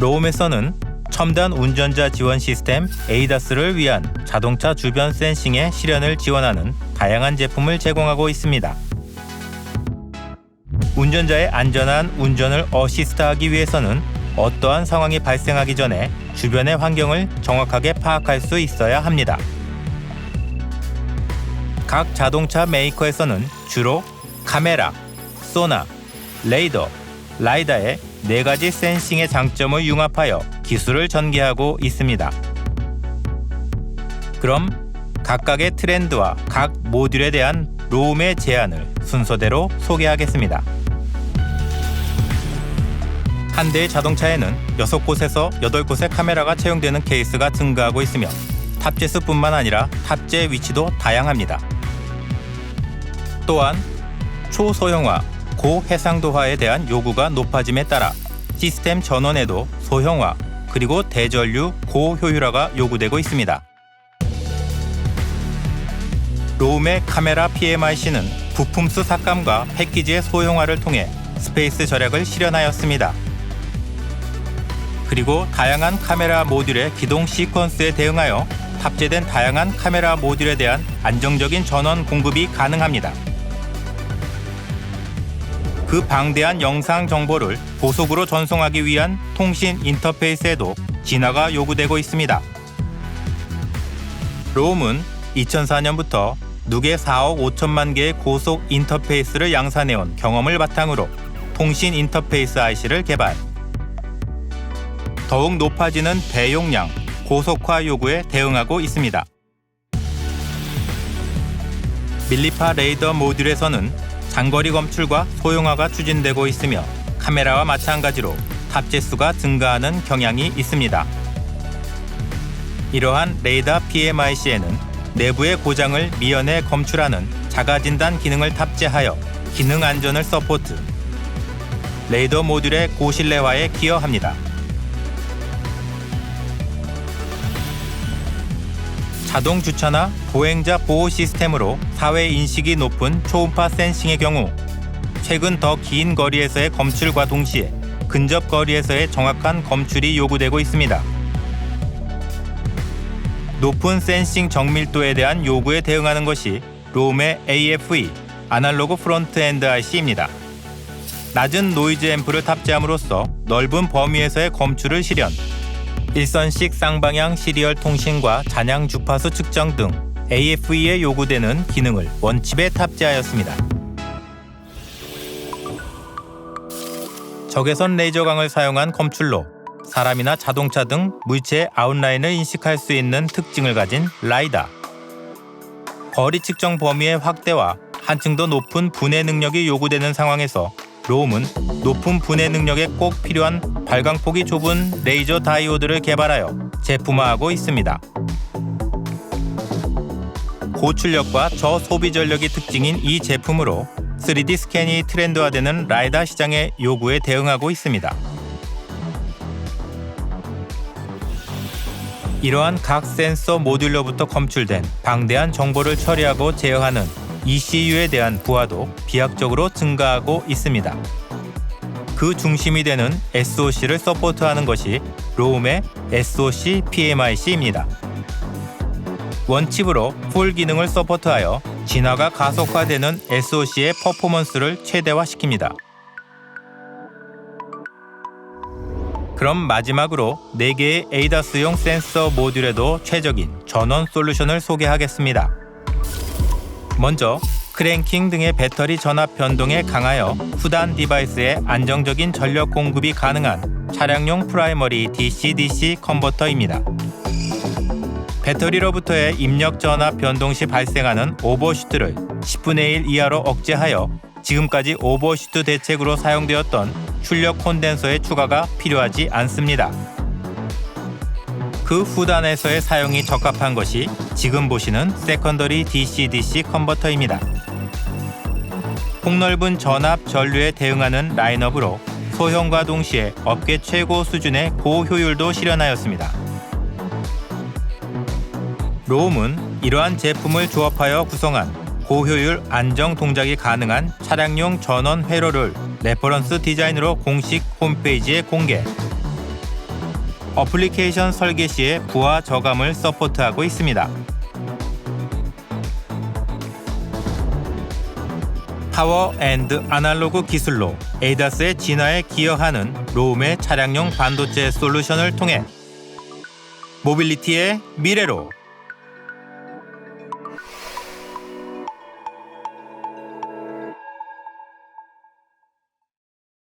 로움에서는 첨단 운전자 지원 시스템 에이다스를 위한 자동차 주변 센싱의 실현을 지원하는 다양한 제품을 제공하고 있습니다. 운전자의 안전한 운전을 어시스트하기 위해서는 어떠한 상황이 발생하기 전에 주변의 환경을 정확하게 파악할 수 있어야 합니다. 각 자동차 메이커에서는 주로 카메라, 소나, 레이더, 라이다의 네 가지 센싱의 장점을 융합하여 기술을 전개하고 있습니다. 그럼 각각의 트렌드와 각 모듈에 대한 로움의 제안을 순서대로 소개하겠습니다. 한 대의 자동차에는 6곳에서 8곳의 카메라가 채용되는 케이스가 증가하고 있으며 탑재 수뿐만 아니라 탑재 위치도 다양합니다. 또한 초소형화, 고해상도화에 대한 요구가 높아짐에 따라 시스템 전원에도 소형화 그리고 대전류 고효율화가 요구되고 있습니다. 로움의 카메라 PMIC는 부품수 삭감과 패키지의 소형화를 통해 스페이스 절약을 실현하였습니다. 그리고 다양한 카메라 모듈의 기동 시퀀스에 대응하여 탑재된 다양한 카메라 모듈에 대한 안정적인 전원 공급이 가능합니다. 그 방대한 영상 정보를 고속으로 전송하기 위한 통신 인터페이스에도 진화가 요구되고 있습니다. 로움은 2004년부터 누계 4억 5천만 개의 고속 인터페이스를 양산해온 경험을 바탕으로 통신 인터페이스 IC를 개발. 더욱 높아지는 대용량, 고속화 요구에 대응하고 있습니다. 밀리파 레이더 모듈에서는 장거리 검출과 소형화가 추진되고 있으며 카메라와 마찬가지로 탑재 수가 증가하는 경향이 있습니다. 이러한 레이더 PMIC에는 내부의 고장을 미연에 검출하는 자가진단 기능을 탑재하여 기능 안전을 서포트, 레이더 모듈의 고실내화에 기여합니다. 자동 주차나 보행자 보호 시스템으로 사회 인식이 높은 초음파 센싱의 경우 최근 더 긴 거리에서의 검출과 동시에 근접 거리에서의 정확한 검출이 요구되고 있습니다. 높은 센싱 정밀도에 대한 요구에 대응하는 것이 롬의 AFE 아날로그 프론트 엔드 IC입니다. 낮은 노이즈 앰프를 탑재함으로써 넓은 범위에서의 검출을 실현, 일선식 쌍방향 시리얼 통신과 잔향 주파수 측정 등 AFE에 요구되는 기능을 원칩에 탑재하였습니다. 적외선 레이저광을 사용한 검출로 사람이나 자동차 등 물체의 아웃라인을 인식할 수 있는 특징을 가진 라이다. 거리 측정 범위의 확대와 한층 더 높은 분해 능력이 요구되는 상황에서 로움은 높은 분해 능력에 꼭 필요한 발광폭이 좁은 레이저 다이오드를 개발하여 제품화하고 있습니다. 고출력과 저소비 전력이 특징인 이 제품으로 3D 스캔이 트렌드화되는 라이다 시장의 요구에 대응하고 있습니다. 이러한 각 센서 모듈로부터 검출된 방대한 정보를 처리하고 제어하는 ECU에 대한 부하도 비약적으로 증가하고 있습니다. 그 중심이 되는 SOC를 서포트하는 것이 로움의 SOC PMIC입니다. 원칩으로 풀 기능을 서포트하여 진화가 가속화되는 SOC의 퍼포먼스를 최대화시킵니다. 그럼 마지막으로 4개의 에이다스용 센서 모듈에도 최적인 전원 솔루션을 소개하겠습니다. 먼저 크랭킹 등의 배터리 전압 변동에 강하여 후단 디바이스에 안정적인 전력 공급이 가능한 차량용 프라이머리 DC-DC 컨버터입니다. 배터리로부터의 입력 전압 변동 시 발생하는 오버슈트를 10분의 1 이하로 억제하여 지금까지 오버슈트 대책으로 사용되었던 출력 콘덴서의 추가가 필요하지 않습니다. 그 후단에서의 사용이 적합한 것이 지금 보시는 세컨더리 DC-DC 컨버터입니다. 폭넓은 전압 전류에 대응하는 라인업으로 소형과 동시에 업계 최고 수준의 고효율도 실현하였습니다. 로움은 이러한 제품을 조합하여 구성한 고효율 안정 동작이 가능한 차량용 전원 회로를 레퍼런스 디자인으로 공식 홈페이지에 공개. 어플리케이션 설계 시의 부하 저감을 서포트하고 있습니다. 파워 앤드 아날로그 기술로 에이다스의 진화에 기여하는 로움의 차량용 반도체 솔루션을 통해 모빌리티의 미래로